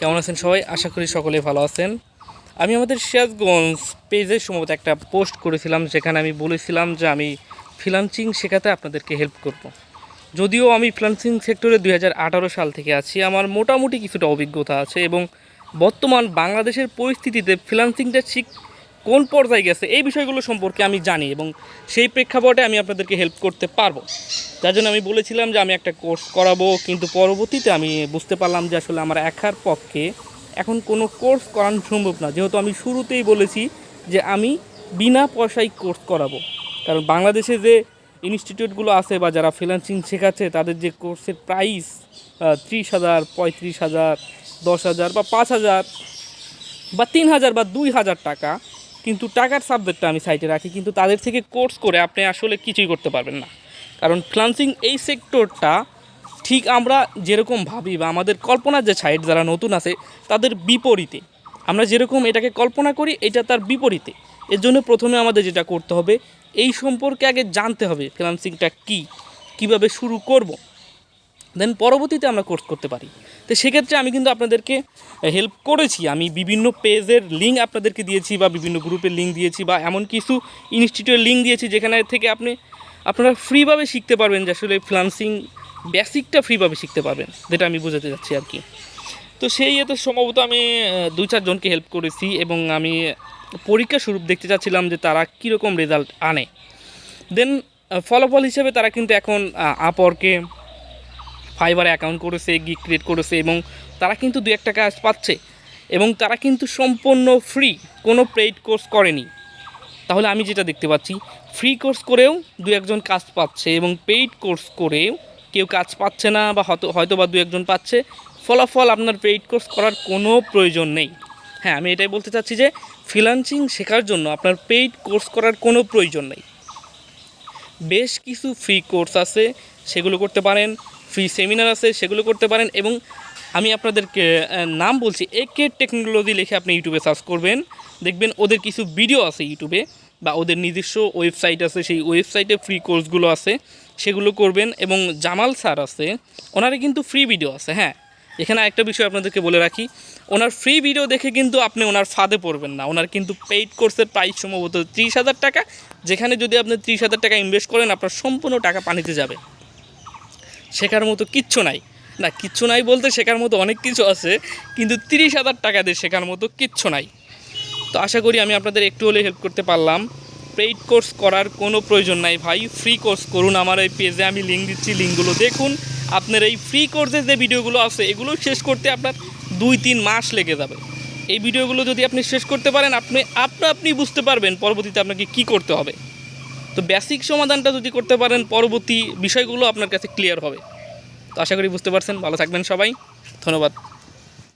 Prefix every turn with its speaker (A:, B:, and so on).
A: কেমন আছেন সবাই আশা করি সকলে ভালো আছেন আমি আমাদের সিরাজগঞ্জ পেজে সম্ভবত একটা পোস্ট করেছিলাম, যেখানে আমি বলেছিলাম যে আমি ফ্রিলান্সিং শেখাতে আপনাদেরকে হেল্প করব। যদিও আমি ফ্রিলান্সিং সেক্টরে দুই হাজার আঠারো সাল থেকে আছি, আমার মোটামুটি কিছুটা অভিজ্ঞতা আছে এবং বর্তমান বাংলাদেশের পরিস্থিতিতে ফ্রিলান্সিংটা ঠিক কোন পর্যায়ে গেছে এই বিষয়গুলো সম্পর্কে আমি জানি এবং সেই প্রেক্ষাপটে আমি আপনাদেরকে হেল্প করতে পারব। যার জন্য আমি বলেছিলাম যে আমি একটা কোর্স করাবো, কিন্তু পরবর্তীতে আমি বুঝতে পারলাম যে আসলে আমার একার পক্ষে এখন কোনো কোর্স করানো সম্ভব না। যেহেতু আমি শুরুতেই বলেছি যে আমি বিনা পয়সায় কোর্স করাবো। কারণ বাংলাদেশে যে ইনস্টিটিউটগুলো আছে বা যারা ফ্রিল্যান্সিং শেখাচ্ছে, তাদের যে কোর্সের প্রাইস ত্রিশ হাজার, পঁয়ত্রিশ হাজার, দশ হাজার বা পাঁচ হাজার বা তিন হাজার বা দুই হাজার টাকা কিন্তু টাকার সাবজেক্টটা আমি সাইটে রাখি, কিন্তু তাদের থেকে কোর্স করে আপনি আসলে কিছুই করতে পারবেন না। কারণ ফ্রিল্যান্সিং এই সেক্টরটা ঠিক আমরা যেরকম ভাবি বা আমাদের কল্পনার যে সাইট যারা নতুন আছে, তাদের বিপরীতে। আমরা যেরকম এটাকে কল্পনা করি, এটা তার বিপরীতে। এর জন্য প্রথমে আমাদের যেটা করতে হবে, এই সম্পর্কে আগে জানতে হবে ফ্রিল্যান্সিংটা কী, কীভাবে শুরু করব। দেন পরবর্তীতে আমরা কোর্স করতে পারি। তো সেক্ষেত্রে আমি কিন্তু আপনাদেরকে হেল্প করেছি। আমি বিভিন্ন পেজের লিঙ্ক আপনাদেরকে দিয়েছি বা বিভিন্ন গ্রুপের লিঙ্ক দিয়েছি বা এমন কিছু ইনস্টিটিউটের লিঙ্ক দিয়েছি যেখানে থেকে আপনি, আপনারা ফ্রিভাবে শিখতে পারবেন যে আসলে ফ্রিল্যান্সিং বেসিকটা ফ্রিভাবে শিখতে পারবেন, যেটা আমি বোঝাতে যাচ্ছি আর কি। তো সেই ইয়েতে সম্ভবত আমি দুই চারজনকে হেল্প করেছি এবং আমি পরীক্ষা স্বরূপ দেখতে চাচ্ছিলাম যে তারা কীরকম রেজাল্ট আনে। দেন ফলাফল হিসেবে তারা কিন্তু এখন আপরকে ফাইবারে অ্যাকাউন্ট করেছে গিক ক্রিয়েট করেছে এবং তারা কিন্তু দু একটা কাজ পাচ্ছে এবং তারা কিন্তু সম্পূর্ণ ফ্রি কোনো পেইড কোর্স করেনি। তাহলে আমি যেটা দেখতে পাচ্ছি ফ্রি কোর্স করেও দু একজন কাজ পাচ্ছে এবং পেইড কোর্স করেও কেউ কাজ পাচ্ছে না বা হয়তো হয়তো বা দু একজন পাচ্ছে, ফলাফল আপনার পেইড কোর্স করার কোনো প্রয়োজন নেই। হ্যাঁ আমি এটাই বলতে চাচ্ছি যে ফ্রিলান্সিং শেখার জন্য আপনার পেইড কোর্স করার কোনো প্রয়োজন নেই। বেশ কিছু ফ্রি কোর্স আছে, সেগুলো করতে পারেন। ফ্রি সেমিনার আছে, সেগুলো করতে পারেন এবং আমি আপনাদেরকে নাম বলছি একে টেকনোলজি লিখে আপনি ইউটিউবে সার্চ করবেন। দেখবেন ওদের কিছু ভিডিও আছে ইউটিউবে বা ওদের নিজস্ব ওয়েবসাইট আছে, সেই ওয়েবসাইটে ফ্রি কোর্সগুলো আছে, সেগুলো করবেন এবং জামাল স্যার আছে, ওনারে কিন্তু ফ্রি ভিডিও আছে হ্যাঁ। এখানে একটা বিষয় আপনাদেরকে বলে রাখি, ওনার ফ্রি ভিডিও দেখে কিন্তু আপনি ওনার ফাঁদে পড়বেন না। ওনার কিন্তু পেইড কোর্সের প্রাইস সম্ভবত ত্রিশ হাজার টাকা, যেখানে যদি আপনি ত্রিশ হাজার টাকা ইনভেস্ট করেন, আপনার সম্পূর্ণ টাকা পানিতে যাবে। শেখার মতো কিচ্ছু নাই। না, কিচ্ছু নাই বলতে শেখার মতো অনেক কিছু আছে, কিন্তু তিরিশ হাজার টাকা দিয়ে শেখার মতো কিচ্ছু নাই। তো আশা করি আমি আপনাদের একটু হলে হেল্প করতে পারলাম। পেইড কোর্স করার কোনো প্রয়োজন নাই ভাই ফ্রি কোর্স করুন আমার এই পেজে আমি লিঙ্ক দিচ্ছি লিঙ্কগুলো দেখুন। আপনার এই ফ্রি কোর্সের যে ভিডিওগুলো আছে, এগুলো শেষ করতে আপনার দুই তিন মাস লেগে যাবে। এই ভিডিওগুলো যদি আপনি শেষ করতে পারেন, আপনি, আপনা আপনি বুঝতে পারবেন পরবর্তীতে আপনাকে কি করতে হবে। তো বেসিক সমাধানটা যদি করতে পারেন, পরবর্তী বিষয়গুলো আপনার কাছে ক্লিয়ার হবে। তো আশা করি বুঝতে পারছেন। ভালো থাকবেন সবাই। ধন্যবাদ।